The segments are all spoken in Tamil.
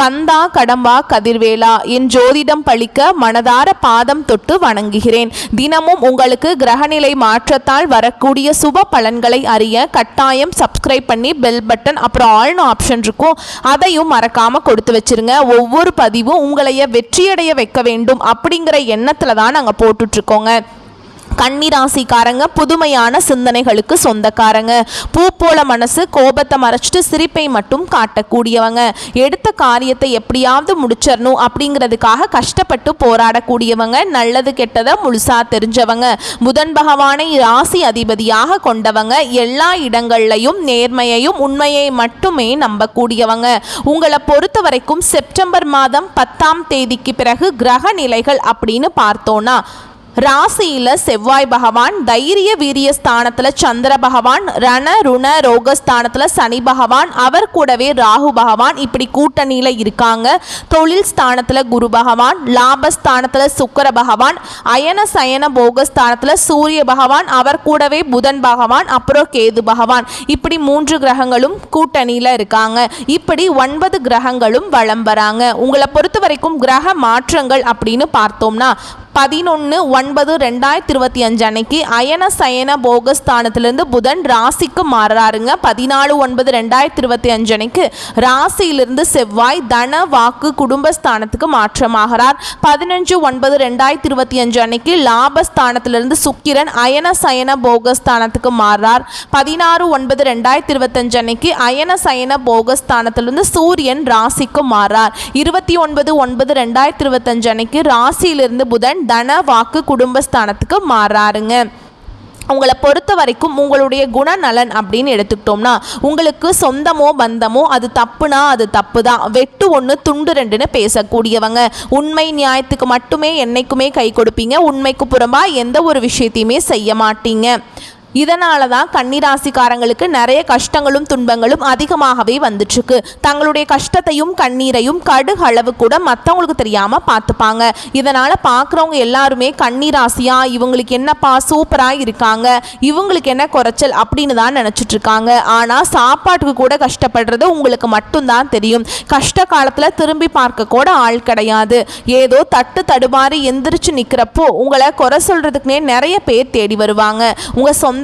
கந்தா கடம்பா கதிர்வேலா என் ஜோதிடம் பழிக்க மனதார பாதம் தொட்டு வணங்குகிறேன். தினமும் உங்களுக்கு கிரகநிலை மாற்றத்தால் வரக்கூடிய சுப பலன்களை அறிய கட்டாயம் சப்ஸ்கிரைப் பண்ணி பெல் பட்டன் அப்புறம் ஆல்னு ஆப்ஷன் இருக்கும். அதையும் மறக்காம கொடுத்து வச்சிருங்க. ஒவ்வொரு பதிவும் உங்களைய வெற்றியடைய வைக்க வேண்டும் அப்படிங்கிற எண்ணத்துல தான் நாங்கள் போட்டுட்ருக்கோங்க கன்னிராசிக்காரங்க ராசிக்காரங்க புதுமையான சிந்தனைகளுக்கு சொந்தக்காரங்க. பூ போல மனசு கோபத்தை மறைச்சிட்டு சிரிப்பை மட்டும் காட்டக்கூடியவங்க. எடுத்த காரியத்தை எப்படியாவது முடிச்சிடணும் அப்படிங்கிறதுக்காக கஷ்டப்பட்டு போராடக்கூடியவங்க நல்லது கெட்டதை முழுசா தெரிஞ்சவங்க. புதன் பகவானை ராசி அதிபதியாக கொண்டவங்க எல்லா இடங்கள்லையும் நேர்மையையும் உண்மையை மட்டுமே நம்பக்கூடியவங்க. உங்களை பொறுத்த வரைக்கும் செப்டம்பர் மாதம் பத்தாம் தேதிக்கு பிறகு கிரக நிலைகள் அப்படின்னு பார்த்தோன்னா ராசியில செவ்வாய் பகவான் தைரிய வீரிய ஸ்தானத்துல சந்திர பகவான் ரண ருண ரோகஸ்தானத்துல சனி பகவான் அவர் கூடவே ராகு பகவான் இப்படி கூட்டணியில இருக்காங்க. தொழில் ஸ்தானத்துல குரு பகவான் லாபஸ்தானத்துல சுக்கர பகவான் அயன சயன போகஸ்தானத்துல சூரிய பகவான் அவர் கூடவே புதன் பகவான் அப்புறம் கேது பகவான். இப்படி மூன்று கிரகங்களும் கூட்டணியில இருக்காங்க. இப்படி ஒன்பது கிரகங்களும் வளம் வராங்க. உங்களை பொறுத்த வரைக்கும் கிரக மாற்றங்கள் அப்படின்னு பார்த்தோம்னா பதினொன்று ஒன்பது ரெண்டாயிரத்தி இருபத்தி அஞ்சு அன்னைக்கு அயன சயன போகஸ்தானத்திலிருந்து புதன் ராசிக்கு மாறுறாருங்க. பதினாலு ஒன்பது ரெண்டாயிரத்தி இருபத்தி அஞ்சு அன்னைக்கு ராசியிலிருந்து செவ்வாய் தன வாக்கு குடும்பஸ்தானத்துக்கு மாற்றமாகிறார். பதினஞ்சு ஒன்பது ரெண்டாயிரத்தி இருபத்தி அஞ்சு அன்னைக்கு லாபஸ்தானத்திலிருந்து சுக்கிரன் அயன சயன போகஸ்தானத்துக்கு மாறுறார். பதினாறு ஒன்பது ரெண்டாயிரத்தி இருபத்தஞ்சு அன்னைக்கு அயன சயன போகஸ்தானத்திலிருந்து சூரியன் ராசிக்கு மாறார் இருபத்தி ஒன்பது ஒன்பது ரெண்டாயிரத்தி இருபத்தஞ்சு அன்னைக்கு ராசியிலிருந்து புதன் தன வாக்கு குடும்பஸ்தானத்துக்கு மாறாருங்க. உங்களை பொறுத்த வரைக்கும் உங்களுடைய குணநலன் அப்படின்னு எடுத்துக்கிட்டோம்னா உங்களுக்கு சொந்தமோ பந்தமோ அது தப்புனா அது தப்பு தான் வெட்டு ஒன்று துண்டு ரெண்டுன்னு பேசக்கூடியவங்க. உண்மை நியாயத்துக்கு மட்டுமே என்னைக்குமே கை கொடுப்பீங்க. உண்மைக்கு புறம்பா எந்த ஒரு விஷயத்தையுமே செய்ய மாட்டீங்க. இதனால தான் கன்னிராசிக்காரங்களுக்கு நிறைய கஷ்டங்களும் துன்பங்களும் அதிகமாகவே வந்துட்டுருக்கு. தங்களுடைய கஷ்டத்தையும் கண்ணீரையும் கடுகு அளவு கூட மற்றவங்களுக்கு தெரியாமல் பார்த்துப்பாங்க. இதனால் பார்க்குறவங்க எல்லாருமே கன்னிராசியா இவங்களுக்கு என்னப்பா சூப்பராக இருக்காங்க இவங்களுக்கு என்ன குறைச்சல் அப்படின்னு தான் நினச்சிட்டு இருக்காங்க ஆனால் சாப்பாட்டுக்கு கூட கஷ்டப்படுறது உங்களுக்கு மட்டும்தான் தெரியும். கஷ்ட காலத்தில் திரும்பி பார்க்க கூட ஆள் கிடையாது. ஏதோ தட்டு தடுமாறி எந்திரிச்சு நிற்கிறப்போ உங்களை குறை சொல்கிறதுக்குனே நிறைய பேர் தேடி வருவாங்க. உங்கள் சொந்த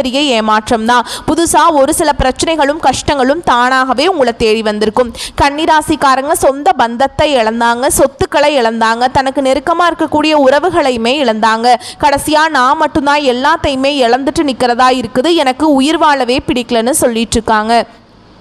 பெரிய ஏமாற்றம் தான் புதுசாக ஒரு சில பிரச்சனைகளும் கஷ்டங்களும் தானாகவே உங்களை தேடி வந்திருக்கும். கன்னிராசிக்காரங்க சொந்த பந்தத்தை இழந்தாங்க சொத்துக்களை இழந்தாங்க தனக்கு நெருக்கமாக இருக்கக்கூடிய உறவுகளையுமே இழந்தாங்க. கடைசியாக நான் மட்டும்தான் எல்லாத்தையுமே இழந்துட்டு நிற்கிறதா இருக்குது. எனக்கு உயிர் வாழவே பிடிக்கலன்னு சொல்லிட்டு இருக்காங்க.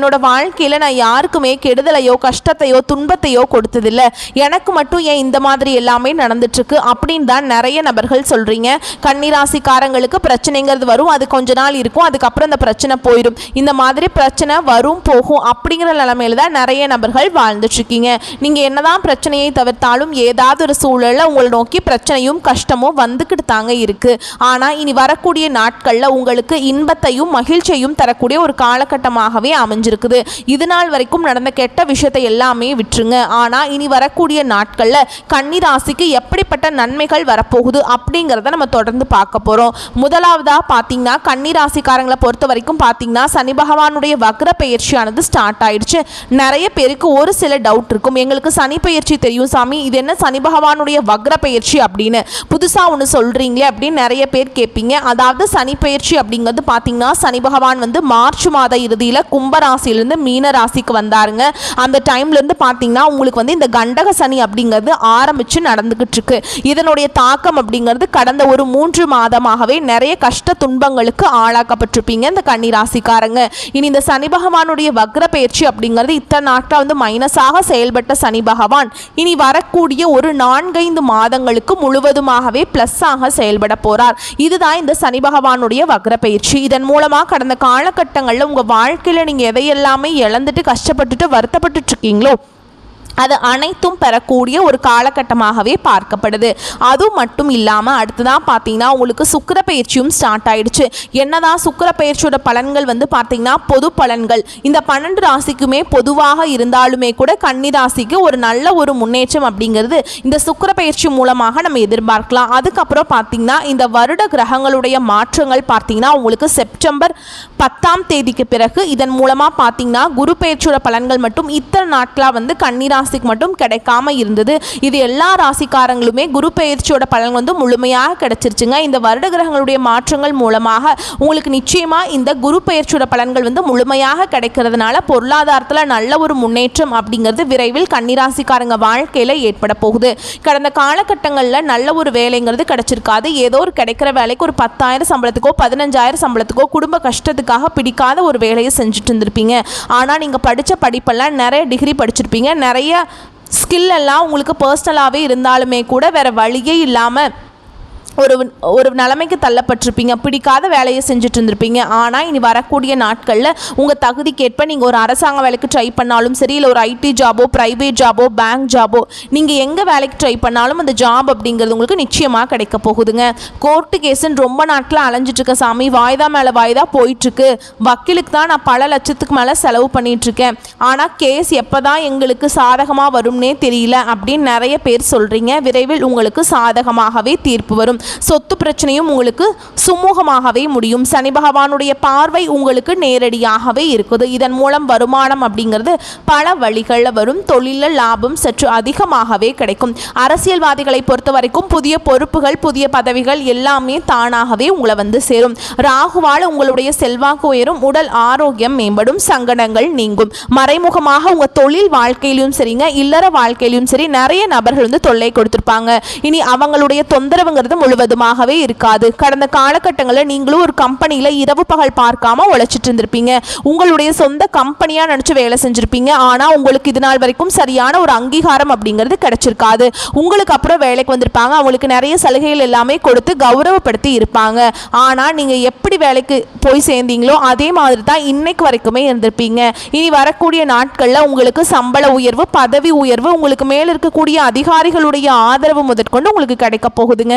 என்னோட வாழ்க்கையில் நான் யாருக்குமே கெடுதலையோ கஷ்டத்தையோ துன்பத்தையோ கொடுத்ததில்லை. எனக்கு மட்டும் ஏன் இந்த மாதிரி எல்லாமே நடந்துட்டுருக்கு அப்படின்னு தான் நிறைய நபர்கள் சொல்கிறீங்க கன்னிராசிக்காரங்களுக்கு பிரச்சனைங்கிறது வரும் அது கொஞ்ச நாள் இருக்கும் அதுக்கப்புறம் அந்த பிரச்சனை போயிடும். இந்த மாதிரி பிரச்சனை வரும் போகும் அப்படிங்கிற நிலமையில தான் நிறைய நபர்கள் வாழ்ந்துட்டுருக்கீங்க. நீங்கள் என்னதான் பிரச்சனையை தவிர்த்தாலும் ஏதாவது ஒரு சூழலில் உங்களை நோக்கி பிரச்சனையும் கஷ்டமும் வந்துக்கிட்டு தாங்க இருக்குது ஆனால் இனி வரக்கூடிய நாட்களில் உங்களுக்கு இன்பத்தையும் மகிழ்ச்சியையும் தரக்கூடிய ஒரு காலகட்டமாகவே அமைஞ்சு அமைஞ்சிருக்குது இது நாள் வரைக்கும் நடந்த கெட்ட விஷயத்தை எல்லாமே விட்டுருங்க. ஆனால் இனி வரக்கூடிய நாட்களில் கன்னிராசிக்கு எப்படிப்பட்ட நன்மைகள் வரப்போகுது அப்படிங்கிறத நம்ம தொடர்ந்து பார்க்க போகிறோம் முதலாவதாக பார்த்தீங்கன்னா கன்னிராசிக்காரங்களை பொறுத்த வரைக்கும் பார்த்தீங்கன்னா சனி பகவானுடைய வக்ர பயிற்சியானது ஸ்டார்ட் ஆயிடுச்சு. நிறைய பேருக்கு ஒரு சில டவுட் இருக்கும். எங்களுக்கு சனி பயிற்சி தெரியும் சாமி. இது என்ன சனி பகவானுடைய வக்ர பயிற்சி அப்படின்னு? புதுசாக ஒன்று சொல்கிறீங்களே அப்படின்னு நிறைய பேர் கேட்பீங்க. அதாவது சனி பயிற்சி அப்படிங்கிறது பார்த்தீங்கன்னா சனி பகவான் வந்து மார்ச் மாத இறுதியில் கும்பராசியிலேருந்து மீன ராசிக்கு வந்தாருங்க. அந்த டைம்லேருந்து பார்த்தீங்கன்னா உங்களுக்கு வந்து இந்த கண்டக சனி அப்படிங்கிறது ஆரம்பித்து நடந்துக்கிட்டு இருக்கு இதனுடைய தாக்கம் அப்படிங்கிறது கடந்த ஒரு மூன்று மாதமாகவே நிறைய கஷ்ட துன்பங்களுக்கு ஆளாக்கப்பட்டிருப்பீங்க இந்த கன்னி ராசிக்காரங்க. இனி இந்த சனி பகவானுடைய வக்ர பயிற்சி அப்படிங்கிறது இத்தனை நாட்கள் வந்து மைனஸாக செயல்பட்ட சனி பகவான். இனி வரக்கூடிய ஒரு நான்கைந்து மாதங்களுக்கு முழுவதுமாகவே ப்ளஸ்ஸாக செயல்பட போகிறார் இதுதான் இந்த சனி பகவானுடைய வக்ர பயிற்சி இதன் மூலமாக கடந்த காலகட்டங்களில் உங்கள் வாழ்க்கையில் நீங்கள் எல்லாமே இழந்துட்டு கஷ்டப்பட்டுட்டு வருத்தப்பட்டுட்டு இருக்கீங்களோ? அது அனைத்தும் பெறக்கூடிய ஒரு காலகட்டமாகவே பார்க்கப்படுது. அது மட்டும் இல்லாமல் அடுத்ததான் பார்த்தீங்கன்னா உங்களுக்கு சுக்கிர பயிற்சியும் ஸ்டார்ட் ஆயிடுச்சு. என்னதான் சுக்கிர பயிற்சியோட பலன்கள் வந்து பார்த்தீங்கன்னா பொது பலன்கள். இந்த பன்னெண்டு ராசிக்குமே பொதுவாக இருந்தாலுமே கூட கன்னி ராசிக்கு ஒரு நல்ல ஒரு முன்னேற்றம் அப்படிங்கிறது இந்த சுக்கிர பயிற்சி மூலமாக நம்ம எதிர்பார்க்கலாம். அதுக்கப்புறம் பார்த்தீங்கன்னா இந்த வருட கிரகங்களுடைய மாற்றங்கள் பார்த்தீங்கன்னா உங்களுக்கு செப்டம்பர் பத்தாம் தேதிக்கு பிறகு இதன் மூலமாக பார்த்தீங்கன்னா குரு பயிற்சியோட பலன்கள் மட்டும் இத்தனை நாட்களாக வந்து கன்னிராசி ராசிக்கு மட்டும் கிடைக்காம இருந்தது. இது எல்லா ராசிக்காரங்களுமே குரு பயிற்சியோட பலன் வந்து முழுமையாக கிடைச்சிருச்சுங்க. இந்த வருட கிரகங்களுடைய மாற்றங்கள் மூலமாக உங்களுக்கு நிச்சயமாக இந்த குரு பயிற்சியோட பலன்கள் வந்து முழுமையாக கிடைக்கிறதுனால பொருளாதாரத்தில் நல்ல ஒரு முன்னேற்றம் அப்படிங்கிறது விரைவில் கன்னிராசிக்காரங்க வாழ்க்கையில் ஏற்பட போகுது. கடந்த காலகட்டங்களில் நல்ல ஒரு வேலைங்கிறது கிடைச்சிருக்காது. ஏதோ ஒரு கிடைக்கிற வேலைக்கு ஒரு பத்தாயிரம் சம்பளத்துக்கோ பதினஞ்சாயிரம் சம்பளத்துக்கோ குடும்ப கஷ்டத்துக்காக பிடிக்காத ஒரு வேலையை செஞ்சுட்டு இருந்திருப்பீங்க. ஆனால் நீங்கள் படித்த படிப்பெல்லாம் நிறைய டிகிரி படிச்சிருப்பீங்க. நிறைய ஸ்கில் எல்லாம் உங்களுக்கு பர்சனலாகவே இருந்தாலுமே கூட வேறு வழியே இல்லாமல் ஒரு ஒரு நிலைமைக்கு தள்ளப்பட்டிருப்பீங்க. பிடிக்காத வேலையை செஞ்சுட்டு இருந்திருப்பீங்க ஆனால் இனி வரக்கூடிய நாட்களில் உங்கள் தகுதிக்கேற்ப நீங்கள் ஒரு அரசாங்க வேலைக்கு ட்ரை பண்ணாலும் சரி இல்லை ஒரு ஐடி ஜாபோ ப்ரைவேட் ஜாபோ பேங்க் ஜாபோ நீங்கள் எங்கே வேலைக்கு ட்ரை பண்ணாலும் அந்த ஜாப் அப்படிங்கிறது உங்களுக்கு நிச்சயமாக கிடைக்க போகுதுங்க. கோர்ட்டு கேஸுன்னு ரொம்ப நாட்டில் அலைஞ்சிட்ருக்க சாமி. வாய்தா மேலே வாய்தா போயிட்டுருக்கு. வக்கீலுக்கு தான் நான் பல லட்சத்துக்கு மேலே செலவு பண்ணிகிட்ருக்கேன் ஆனால் கேஸ் எப்போ தான் எங்களுக்கு சாதகமாக வரும்னே தெரியல அப்படின்னு நிறைய பேர் சொல்கிறீங்க விரைவில் உங்களுக்கு சாதகமாகவே தீர்ப்பு வரும். சொத்து பிரச்சனையும் உங்களுக்கு சுமூகமாகவே முடியும். சனி பகவானுடைய பார்வை உங்களுக்கு நேரடியாகவே இருக்குது. இதன் மூலம் வருமானம் அப்படிங்கிறது பல வழிகளில் வரும். தொழிலில் லாபம் சற்று அதிகமாகவே கிடைக்கும். அரசியல்வாதிகளை பொறுத்த வரைக்கும் புதிய பொறுப்புகள் புதிய பதவிகள் எல்லாமே தானாகவே உங்களை வந்து சேரும். ராகுவால் உங்களுடைய செல்வாக்கு உயரும். உடல் ஆரோக்கியம் மேம்படும். சங்கடங்கள் நீங்கும். மறைமுகமாக உங்கள் தொழில் வாழ்க்கையிலும் சரிங்க. இல்லற வாழ்க்கையிலும் சரி நிறைய நபர்கள் வந்து தொல்லை கொடுத்துருப்பாங்க. இனி அவங்களுடைய தொந்தரவுங்கிறது முழுவதுமாகவே இருக்காது. கடந்த காலகட்டங்களில் நீங்களும் ஒரு கம்பெனியில் இரவு பகல் பார்க்காம உழைச்சிட்டு இருந்திருப்பீங்க. உங்களுடைய சொந்த கம்பெனியாக நினச்சி வேலை செஞ்சுருப்பீங்க. ஆனால் உங்களுக்கு இது நாள் வரைக்கும் சரியான ஒரு அங்கீகாரம் அப்படிங்கிறது கிடைச்சிருக்காது. உங்களுக்கு அப்புறம் வேலைக்கு வந்திருப்பாங்க. அவங்களுக்கு நிறைய சலுகைகள் எல்லாமே கொடுத்து கௌரவப்படுத்தி இருப்பாங்க. ஆனால் நீங்கள் எப்படி வேலைக்கு போய் சேர்ந்தீங்களோ அதே மாதிரி தான் இன்னைக்கு வரைக்குமே இருந்திருப்பீங்க. இனி வரக்கூடிய நாட்களில் உங்களுக்கு சம்பள உயர்வு பதவி உயர்வு உங்களுக்கு மேல் இருக்கக்கூடிய அதிகாரிகளுடைய ஆதரவு முதற்கொண்டு உங்களுக்கு கிடைக்க போகுதுங்க.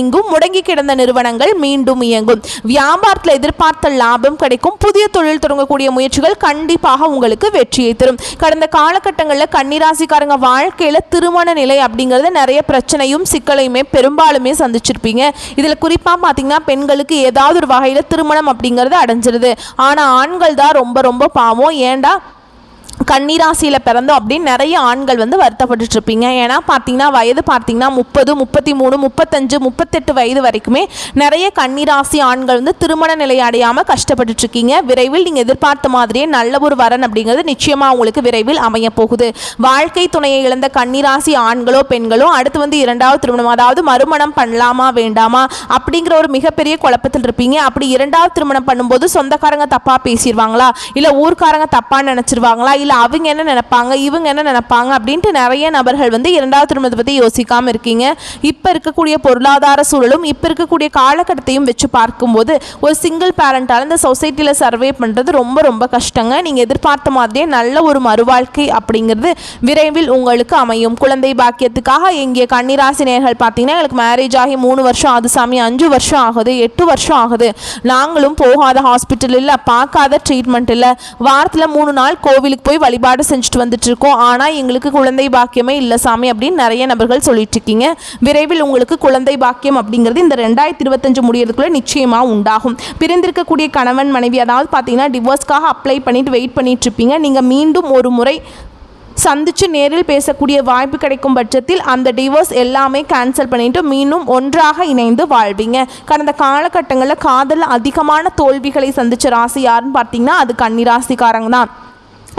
நீங்கும் முடங்கி கிடந்த நிறுவனங்கள் மீண்டும் இயங்கும். வியாபாரத்தில் எதிர்பார்த்த லாபம் கிடைக்கும். புதிய தொழில் தொடங்கக்கூடிய முயற்சிகள் கண்டிப்பாக உங்களுக்கு வெற்றியை தரும். கடந்த காலகட்டங்களில் கன்னிராசிக்காரங்க வாழ்க்கையில் திருமண நிலை அப்படிங்கிறது நிறைய பிரச்சனையும் சிக்கலையுமே பெரும்பாலுமே சந்திச்சிருப்பீங்க. இதில் குறிப்பாக பார்த்தீங்கன்னா பெண்களுக்கு ஏதாவது ஒரு வகையில் திருமணம் அப்படிங்கிறது அடைஞ்சிருது. ஆனால் ஆண்கள் தான் ரொம்ப ரொம்ப பாவம். ஏண்டா கன்னிராசியில் பிறந்தோம் அப்படின்னு நிறைய ஆண்கள் வந்து வருத்தப்பட்டுட்டு இருப்பீங்க. ஏன்னா பார்த்தீங்கன்னா வயது பார்த்தீங்கன்னா முப்பது முப்பத்தி மூணு முப்பத்தஞ்சு முப்பத்தெட்டு வயது வரைக்குமே நிறைய கன்னிராசி ஆண்கள் வந்து திருமண நிலை அடையாமல் கஷ்டப்பட்டுட்ருக்கீங்க விரைவில் நீங்கள் எதிர்பார்த்த மாதிரியே நல்ல ஒரு வரன் அப்படிங்கிறது நிச்சயமாக உங்களுக்கு விரைவில் அமைய போகுது. வாழ்க்கை துணையை இழந்த கன்னிராசி ஆண்களோ பெண்களோ அடுத்து வந்து இரண்டாவது திருமணம் அதாவது மறுமணம் பண்ணலாமா வேண்டாமா அப்படிங்கிற ஒரு மிகப்பெரிய குழப்பத்தில் இருப்பீங்க. அப்படி இரண்டாவது திருமணம் பண்ணும்போது சொந்தக்காரங்க தப்பாக பேசிடுவாங்களா? இல்லை ஊர்க்காரங்க தப்பாக நினச்சிருவாங்களா? இல்லை அவங்க என்ன நினைப்பாங்க இவங்க என்ன நினைப்பாங்க அப்படின்ட்டு நிறைய நபர்கள் வந்து இரண்டாவது திருமணத்தை பற்றி யோசிக்காமல் இருக்கீங்க. இப்போ இருக்கக்கூடிய பொருளாதார சூழலும் இப்போ இருக்கக்கூடிய காலகட்டத்தையும் வச்சு பார்க்கும்போது ஒரு சிங்கிள் பேரண்டால் இந்த சொசைட்டியில் சர்வே பண்ணுறது ரொம்ப ரொம்ப கஷ்டங்க. நீங்கள் எதிர்பார்த்த மாதிரியே நல்ல ஒரு மறுவாழ்க்கை அப்படிங்கிறது விரைவில் உங்களுக்கு அமையும். குழந்தை பாக்கியத்துக்காக எங்கே கன்னிராசி நேர்கள் பார்த்தீங்கன்னா எங்களுக்கு மேரேஜ் ஆகி மூணு வருஷம் ஆகுது சாமி. அஞ்சு வருஷம் ஆகுது எட்டு வருஷம் ஆகுது. நாங்களும் போகாத ஹாஸ்பிட்டல் இல்லை பார்க்காத ட்ரீட்மெண்ட் இல்லை. வாரத்தில் மூணு நாள் கோவிலுக்கு போய் வழிபாடு செஞ்சுட்டு வந்துட்டு இருக்கோம் ஆனால் எங்களுக்கு குழந்தை பாக்கியமே இல்லை சாமி அப்படின்னு நிறைய நபர்கள் சொல்லிட்டு இருக்கீங்க விரைவில் உங்களுக்கு குழந்தை பாக்கியம் அப்படிங்கிறது இந்த ரெண்டாயிரத்தி இருபத்தஞ்சு முடியறதுக்குள்ள நிச்சயமாக உண்டாகும். பிரிந்திருக்கக்கூடிய கணவன் மனைவி அதாவது பார்த்தீங்கன்னா டிவோர்ஸ்க்காக அப்ளை பண்ணிட்டு வெயிட் பண்ணிட்டு இருப்பீங்க நீங்கள் மீண்டும் ஒரு முறை சந்தித்து நேரில் பேசக்கூடிய வாய்ப்பு கிடைக்கும் பட்சத்தில் அந்த டிவோர்ஸ் எல்லாமே கேன்சல் பண்ணிட்டு மீண்டும் ஒன்றாக இணைந்து வாழ்வீங்க. கடந்த காலகட்டங்களில் காதலில் அதிகமான தோல்விகளை சந்தித்த ராசி யாருன்னு பார்த்தீங்கன்னா அது கன்னிராசிக்காரங்க தான்.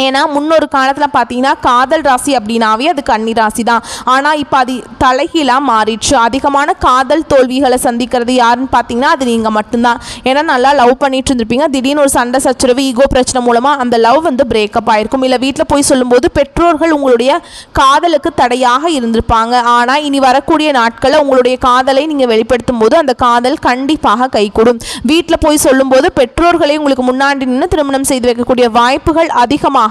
ஏன்னா முன்னொரு காலத்தில் பார்த்தீங்கன்னா காதல் ராசி அப்படின்னாவே அது கன்னி ராசி தான் ஆனால் இப்போ அது தலைகீழாக மாறிடுச்சு. அதிகமான காதல் தோல்விகளை சந்திக்கிறது யாருன்னு பார்த்தீங்கன்னா அது நீங்கள் மட்டும்தான். ஏன்னா நல்லா லவ் பண்ணிட்டு இருந்திருப்பீங்க திடீர்னு ஒரு சண்டை சச்சரவு ஈகோ பிரச்சனை மூலமாக அந்த லவ் வந்து பிரேக்கப் ஆயிருக்கும். இல்லை வீட்டில் போய் சொல்லும்போது பெற்றோர்கள் உங்களுடைய காதலுக்கு தடையாக இருந்திருப்பாங்க. ஆனால் இனி வரக்கூடிய நாட்களில் உங்களுடைய காதலை நீங்கள் வெளிப்படுத்தும் போது அந்த காதல் கண்டிப்பாக கைகூடும். வீட்டில் போய் சொல்லும்போது பெற்றோர்களே உங்களுக்கு முன்னாடி நின்று திருமணம் செய்து வைக்கக்கூடிய வாய்ப்புகள் அதிகமாக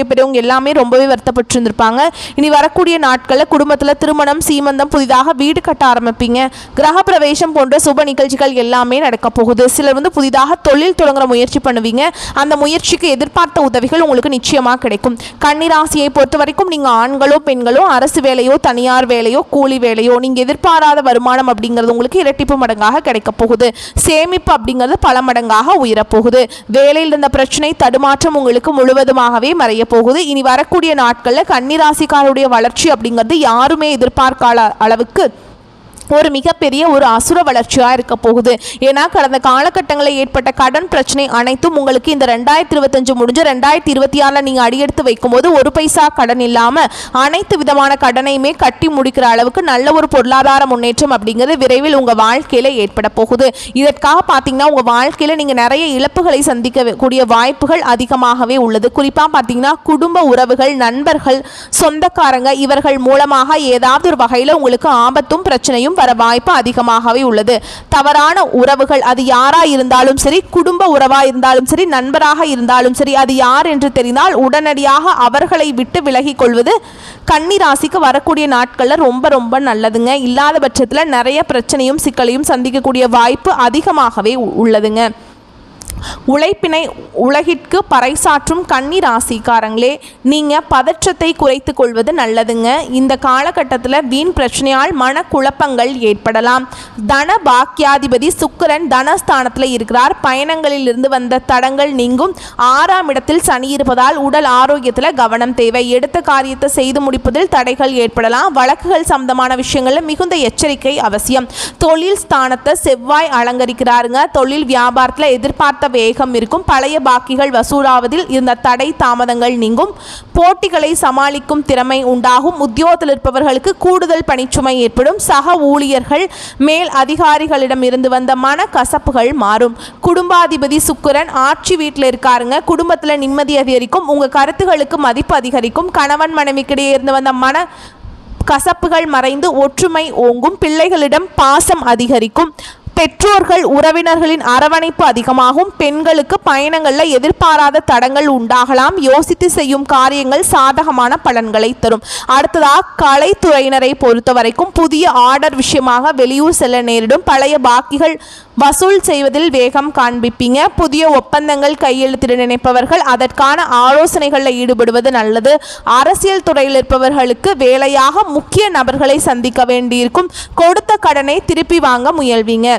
இருக்கக்கூடிய பெரியவங்க எல்லாமே ரொம்பவே வருத்தப்பட்டு இருந்திருப்பாங்க இனி வரக்கூடிய நாட்களில் குடும்பத்தில் திருமணம் சீமந்தம் புதிதாக வீடு கட்ட ஆரம்பிப்பீங்க. கிரக பிரவேசம் போன்ற சுப நிகழ்ச்சிகள் எல்லாமே நடக்க போகுது. சிலர் வந்து புதிதாக தொழில் தொடங்குற முயற்சி பண்ணுவீங்க. அந்த முயற்சிக்கு எதிர்பார்த்த உதவிகள் உங்களுக்கு நிச்சயமாக கிடைக்கும். கன்னிராசியை பொறுத்த வரைக்கும் நீங்கள் ஆண்களோ பெண்களோ அரசு வேலையோ தனியார் வேலையோ கூலி வேலையோ நீங்கள் எதிர்பாராத வருமானம் அப்படிங்கிறது உங்களுக்கு இரட்டிப்பு மடங்காக கிடைக்க போகுது. சேமிப்பு அப்படிங்கிறது பல மடங்காக உயரப்போகுது வேலையில் இருந்த பிரச்சனை தடுமாற்றம் உங்களுக்கு முழுவதுமாகவே மறைய போகுது. இனி வரக்கூடிய நாட்களில் கன்னிராசிக்காருடைய வளர்ச்சி அப்படிங்கிறது யாருமே எதிர்பார்க்காத அளவுக்கு ஒரு மிகப்பெரிய ஒரு அசுர வளர்ச்சியாக இருக்க போகுது. ஏன்னா கடந்த காலகட்டங்களில் ஏற்பட்ட கடன் பிரச்சனை அனைத்தும் உங்களுக்கு இந்த ரெண்டாயிரத்தி இருபத்தஞ்சு முடிஞ்சு ரெண்டாயிரத்தி இருபத்தி ஆறில் நீங்கள் அடியெடுத்து வைக்கும்போது ஒரு பைசா கடன் இல்லாமல் அனைத்து விதமான கடனையுமே கட்டி முடிக்கிற அளவுக்கு நல்ல ஒரு பொருளாதார முன்னேற்றம் அப்படிங்கிறது விரைவில் உங்கள் வாழ்க்கையில் ஏற்பட போகுது. இதற்காக பார்த்தீங்கன்னா உங்கள் வாழ்க்கையில் நீங்கள் நிறைய இழப்புகளை சந்திக்க கூடிய வாய்ப்புகள் அதிகமாகவே உள்ளது. குறிப்பாக பார்த்தீங்கன்னா குடும்ப உறவுகள் நண்பர்கள் சொந்தக்காரங்க இவர்கள் மூலமாக ஏதாவது ஒரு வகையில் உங்களுக்கு ஆபத்தும் பிரச்சனையும் வர வாய்ப்பு அதிகமாகவே உள்ளது. தவறான உறவுகள் அது யாரா இருந்தாலும் சரி குடும்ப உறவா இருந்தாலும் சரி நண்பராக இருந்தாலும் சரி அது யார் என்று தெரிந்தால் உடனடியாக அவர்களை விட்டு விலகி கொள்வது கன்னிராசிக்கு வரக்கூடிய நாட்களில் ரொம்ப ரொம்ப நல்லதுங்க. இல்லாத பட்சத்தில் நிறைய பிரச்சனையும் சிக்கலையும் சந்திக்கக்கூடிய வாய்ப்பு அதிகமாகவே உள்ளதுங்க. உழைப்பினை உலகிற்கு பறைசாற்றும் கன்னி ராசிக்காரங்களே நீங்கள் பதற்றத்தை குறைத்து கொள்வது நல்லதுங்க. இந்த காலகட்டத்தில் வீண் பிரச்சனையால் மனக்குழப்பங்கள் ஏற்படலாம். தன பாக்கியாதிபதி சுக்கிரன் தனஸ்தானத்தில் இருக்கிறார். பயணங்களில் இருந்து வந்த தடங்கள் நீங்கும். ஆறாம் இடத்தில் சனி இருப்பதால் உடல் ஆரோக்கியத்தில் கவனம் தேவை. எடுத்த காரியத்தை செய்து முடிப்பதில் தடைகள் ஏற்படலாம். வழக்குகள் சம்பந்தமான விஷயங்களில் மிகுந்த எச்சரிக்கை அவசியம். தொழில் ஸ்தானத்தை செவ்வாய் அலங்கரிக்கிறாருங்க. தொழில் வியாபாரத்தில் எதிர்பார்த்த வேகம் இருக்கும். பழைய பாக்கிகள் வசூலாவதில் இருந்த தடை தாமதங்கள் நீங்கும். போட்டிகளை சமாளிக்கும் திறமை உண்டாகும். உத்தியோகத்தில் இருப்பவர்களுக்கு கூடுதல் பணிச்சுமை ஏற்படும். சக ஊழியர்கள் மேல் அதிகாரிகளிடம் இருந்து வந்த மன கசப்புகள் மாறும். குடும்பாதிபதி சுக்கிரன் ஆட்சி வீட்டில் இருக்காருங்க. குடும்பத்தில் நிம்மதி அதிகரிக்கும். உங்கள் கருத்துகளுக்கு மதிப்பு அதிகரிக்கும். கணவன் மனைவிக்கிடையே இருந்து வந்த மன கசப்புகள் மறைந்து ஒற்றுமை ஓங்கும். பிள்ளைகளிடம் பாசம் அதிகரிக்கும். பெற்றோர்கள் உறவினர்களின் அரவணைப்பு அதிகமாகும். பெண்களுக்கு பயணங்களில் எதிர்பாராத தடங்கள் உண்டாகலாம். யோசித்து செய்யும் காரியங்கள் சாதகமான பலன்களை தரும். அடுத்ததாக கலைத்துறையினரை பொறுத்த வரைக்கும் புதிய ஆர்டர் விஷயமாக வெளியூர் செல்ல நேரிடும். பழைய பாக்கிகள் வசூல் செய்வதில் வேகம் காண்பிப்பீங்க. புதிய ஒப்பந்தங்கள் கையெழுத்திட நினைப்பவர்கள் அதற்கான ஆலோசனைகளில் ஈடுபடுவது நல்லது. அரசியல் துறையில் இருப்பவர்களுக்கு வேலையாக முக்கிய நபர்களை சந்திக்க வேண்டியிருக்கும். கொடுத்த கடனை திருப்பி வாங்க முயல்வீங்க.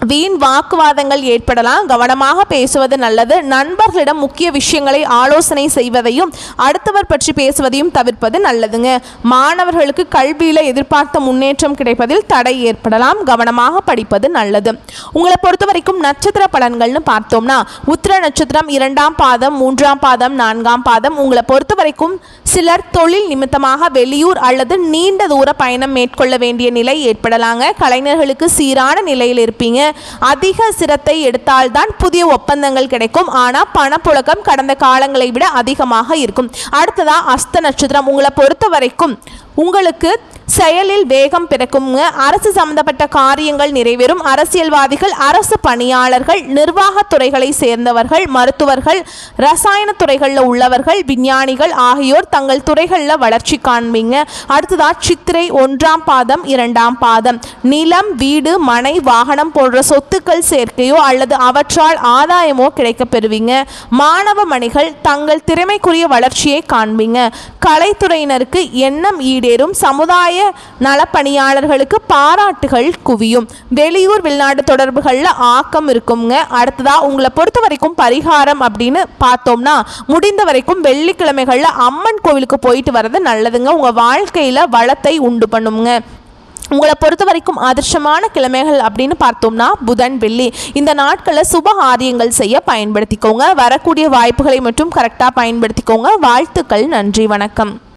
வீண் வாக்குவாதங்கள் ஏற்படலாம். கவனமாக பேசுவது நல்லது. நண்பர்களிடம் முக்கிய விஷயங்களை ஆலோசனை செய்வதையும் அடுத்தவர் பற்றி பேசுவதையும் தவிர்ப்பது நல்லதுங்க. மாணவர்களுக்கு கல்வியில் எதிர்பார்த்த முன்னேற்றம் கிடைப்பதில் தடை ஏற்படலாம். கவனமாக படிப்பது நல்லது. உங்களை பொறுத்த வரைக்கும் நட்சத்திர பலன்கள்னு பார்த்தோம்னா உத்திர நட்சத்திரம் இரண்டாம் பாதம் மூன்றாம் பாதம் நான்காம் பாதம் உங்களை பொறுத்த வரைக்கும் சிலர் தொழில் நிமித்தமாக வெளியூர் அல்லது நீண்ட தூர பயணம் மேற்கொள்ள வேண்டிய நிலை ஏற்படலாங்க. கலைஞர்களுக்கு சீரான நிலையில் இருப்பீங்க. அதிக சிரத்தை எடுத்தால்தான் புதிய ஒப்பந்தங்கள் கிடைக்கும். ஆனால் பணப்புழக்கம் கடந்த காலங்களை விட அதிகமாக இருக்கும். அடுத்ததா அஸ்த நட்சத்திரம். உங்களை பொறுத்த வரைக்கும் உங்களுக்கு செயலில் வேகம் பிறக்கும். அரசு சம்பந்தப்பட்ட காரியங்கள் நிறைவேறும். அரசியல்வாதிகள் அரசு பணியாளர்கள் நிர்வாகத் துறைகளை சேர்ந்தவர்கள் மருத்துவர்கள் ரசாயன துறைகளில் உள்ளவர்கள் விஞ்ஞானிகள் ஆகியோர் தங்கள் துறைகளில் வளர்ச்சி காண்பீங்க. அடுத்ததா சித்திரை ஒன்றாம் பாதம் இரண்டாம் பாதம். நிலம் வீடு மனை வாகனம் போன்ற சொத்துக்கள் சேர்க்கையோ அல்லது அவற்றால் ஆதாயமோ கிடைக்க பெறுவீங்க. மாணவ மணிகள் தங்கள் திறமைக்குரிய வளர்ச்சியை காண்பீங்க. கலைத்துறையினருக்கு எண்ணம் ஈடேறும் சமுதாய நலப்பணியாளர்களுக்கு பாராட்டுகள் குவியும். வெளியூர் வெளிநாடு தொடர்புகளில் ஆக்கம் இருக்குங்க அடுத்ததா உங்களை பொறுத்த வரைக்கும் பரிகாரம் அப்படின்னு பார்த்தோம்னா முடிந்த வரைக்கும் வெள்ளிக்கிழமைகளில் அம்மன் கோவிலுக்கு போயிட்டு வர்றது நல்லதுங்க. உங்கள் வாழ்க்கையில் வளத்தை உண்டு பண்ணுங்க. உங்களை பொறுத்த வரைக்கும் ஆதர்ஷமான கிழமைகள் அப்படின்னு பார்த்தோம்னா புதன் வெள்ளி. இந்த நாட்களை சுப காரியங்கள் செய்ய பயன்படுத்திக்கோங்க. வரக்கூடிய வாய்ப்புகளை மட்டும் கரெக்டாக பயன்படுத்திக்கோங்க. வாழ்த்துக்கள் நன்றி வணக்கம்.